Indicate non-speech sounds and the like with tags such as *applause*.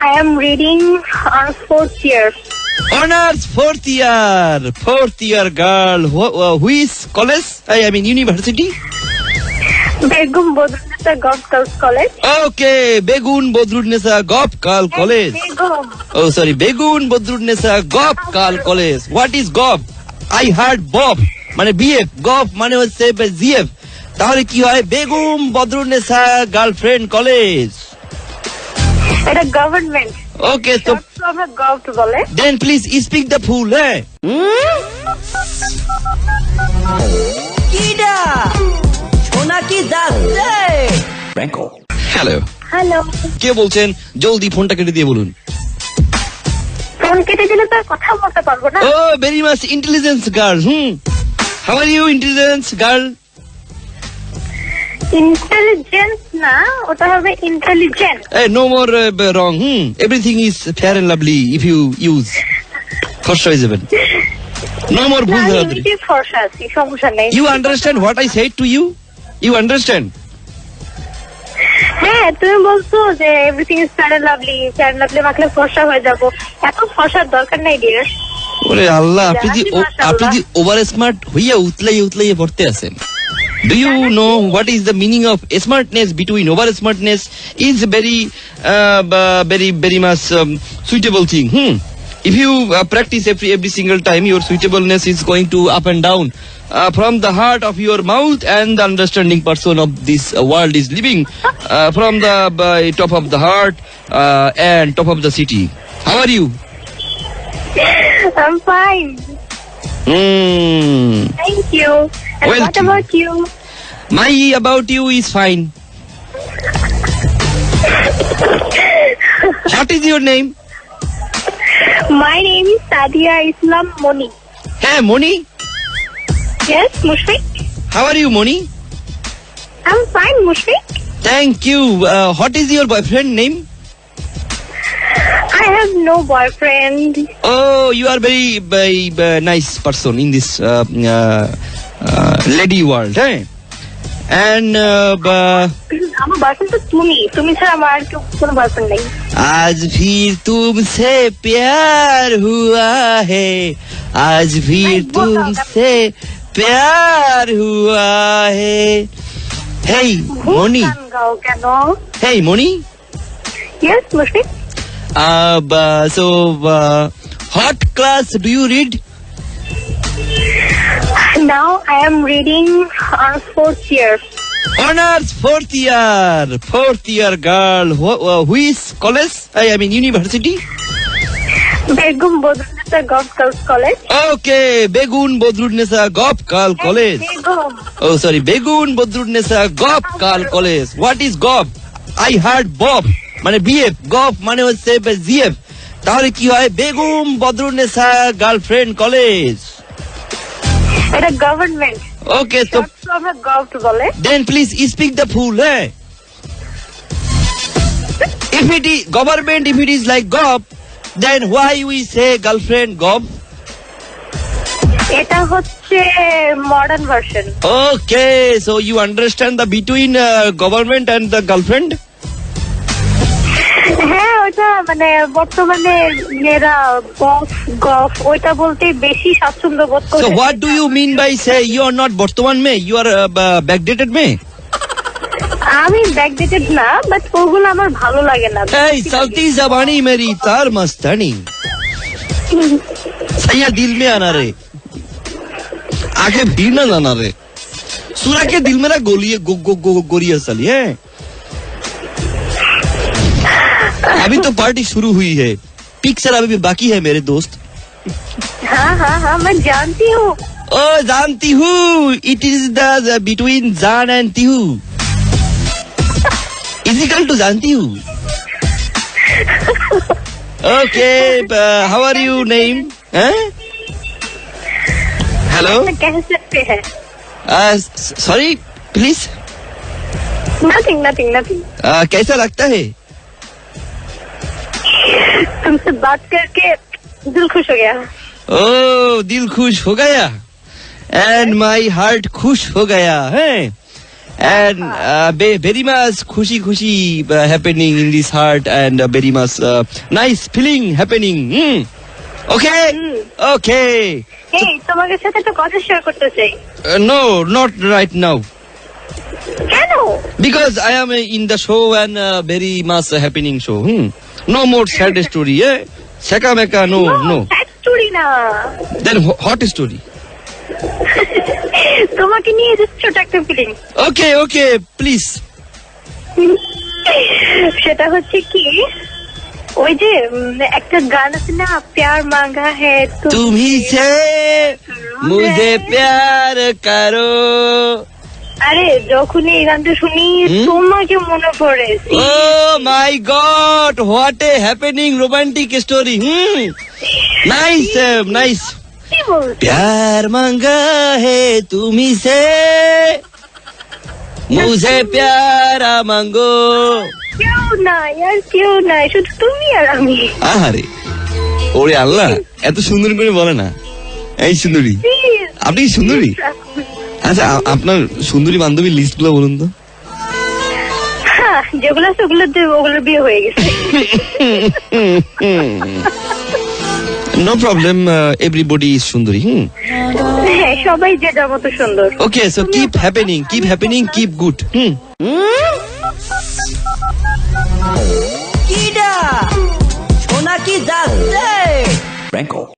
I am reading on fourth year. Honors fourth year, fourth year girl. Wh- uh, who is college? I, I mean university. Begum Bodhunata Golf Girls College. Okay, Begun Bodrudnesa Gopkal College. Begum. Oh, sorry, Begun Bodrudnesa Gopkal College. What is Gop? I heard Bob. মানে BF গপ মানে হচ্ছে GF তাহলে কি হয় Begum Badrunnesa girlfriend college এটা government okay তো আমরা গভট বলে। Then please speak the full হ্যাঁ কিডা? সোনা কি যাচ্ছে? হ্যালো হ্যালো কে বলছেন? জলদি ফোনটা কেটে দিয়ে বলুন। ফোন কেটে দিলে তো কথা বলতে পারব না। ও very much intelligence girl hmm. How are you intelligence girl intelligence না ওটা হবে intelligent fair and lovely if you use. হয়ে যাবেন ভুল ধরাধরি। ফর্সা আছি সমস্যা নেই you? You understand? হ্যাঁ তুমি বলছো যে everything is fair and lovely Fair and Lovely মাখলে ফর্সা হয়ে যাব এত ফর্সার দরকার নেই ডিয়ার ওরে আল্লাহ আপনি যে আপনি যে ওভার স্মার্ট হইয়া উতলাই উতলাই পড়তে আছেন Do you know what is the meaning of smartness between over smartness is very, uh, very, very much um, suitable thing. Hmm. If you uh, practice every every single time, your suitableness is going to up and down uh, from the heart of your mouth and the understanding person of this world is living uh, from the top of the heart uh, and top of the city. How are you? I'm fine. Mm. Thank you. And well, what about you? My about you is fine. *laughs* what is your name? My name is Sadia Islam Moni. Hey, Moni? Yes, Mushfiq. How are you, Moni? I'm fine, Mushfiq. Thank you. Uh, what is your boyfriend name? I have no boyfriend. Oh, you are very, very, very nice person in this uh, uh, lady world है and आज भी तुमसे प्यार हुआ है आज भी तुमसे प्यार हुआ है Hey, Moni. Hey, Moni. Yes, Mushfiq. Uh, so, uh, hot class, do you read? Now I am reading on fourth year Honors fourth year, fourth year girl. Wh- uh, who is college? I, I mean university. Badrunnesa govt girls college Okay, Begun Bodrudnesa Gopkal College. Begum Oh, sorry, Begun Bodrudnesa Gopkal College. What is Gop? I heard Bob. মানে BF গপ মানে হচ্ছে GF তাহলে কি হয় Begum Badrunnesa girlfriend college এটা government okay তো আমরা গভট বলে then please speak the full হ্যাঁ if it is government if it is like gov then why we say girlfriend gov এটা হচ্ছে modern version okay so you understand the between government and the girlfriend হ্যাঁ ওটা মানে বর্তমানে মেয়েরা গফ গফ ওইটা বলতে বেশি স্বাচ্ছন্দ্য বোধ করে So what do you mean by say you are not Bortoman May? You are uh, b- backdated May? আমি ব্যাকডেটেড না বাট ওগুলো আমার ভালো লাগে না Hey, चलती जबानी मेरी तार मस्तानी सैया दिल में आना रे आगे भी ना जाना रे सूरा के दिल मेरा गोली गो गो गो गोरिया चली है *laughs* अभी तो पार्टी शुरू हुई है। पिक्चर अभी भी बाकी है मेरे दोस्त। हाँ हाँ हाँ मैं जानती हूँ। ओ जानती हूँ। इट इज़ द बिटवीन जान एंड तिहू इजिकल टू जानती हूँ। Okay how are you name hello कह सकते हैं। Sorry please nothing nothing nothing कैसा लगता है? तुमसे बात करके दिल खुश हो गया ओ दिल खुश हो गया एंड माई हार्ट खुश हो गया है and uh, ve- very much খুশি খুশি uh, happening in this heart and uh, very much uh, nice feeling happening. Hmm. Okay, okay. এই তোমাদের সাথে তো কথা শেয়ার করতে চাই Uh, no, not right now. কেন Because I am uh, in the show and uh, very much uh, happening show. Hmm. No more sad story. Eh? Seka meka, no, no. Factory না Then wh- hot story. তোমাকে নিয়ে যে ছোট একটা feeling Okay, okay, please. সেটা হচ্ছে কি ওই যে উম, একটা গান আছে না প্যার মাঙ্গা হ্যাঁ तुम्ही से मुझे प्यार करो আরে যখন এই গানটা শুনি হুম? তোমাকে মনে পড়ে Oh my god, what a happening romantic story. Hmm. Nice, uh, nice. কি বলছো प्यार मांगा है तुम्ही से मुझे प्यारा मांगो কেউ নাই আর কেউ নাই শুধু তুমি আর আমি আহারে ওরে আল্লাহ এত সুন্দর করে বলে না এই সুন্দরী Please, আপনি কি সুন্দরী আচ্ছা আপনার সুন্দরী বান্ধবীর লিস্টগুলো বলুন তো। হ্যাঁ, যেগুলো আছে ওগুলো ওগুলোর বিয়ে হয়ে গেছে। নো প্রবলেম এভরিবডি ইজ সুন্দরী হুম? হ্যাঁ সবাই যে যার মতো সুন্দর। Okay so keep happening keep happening keep good hmm?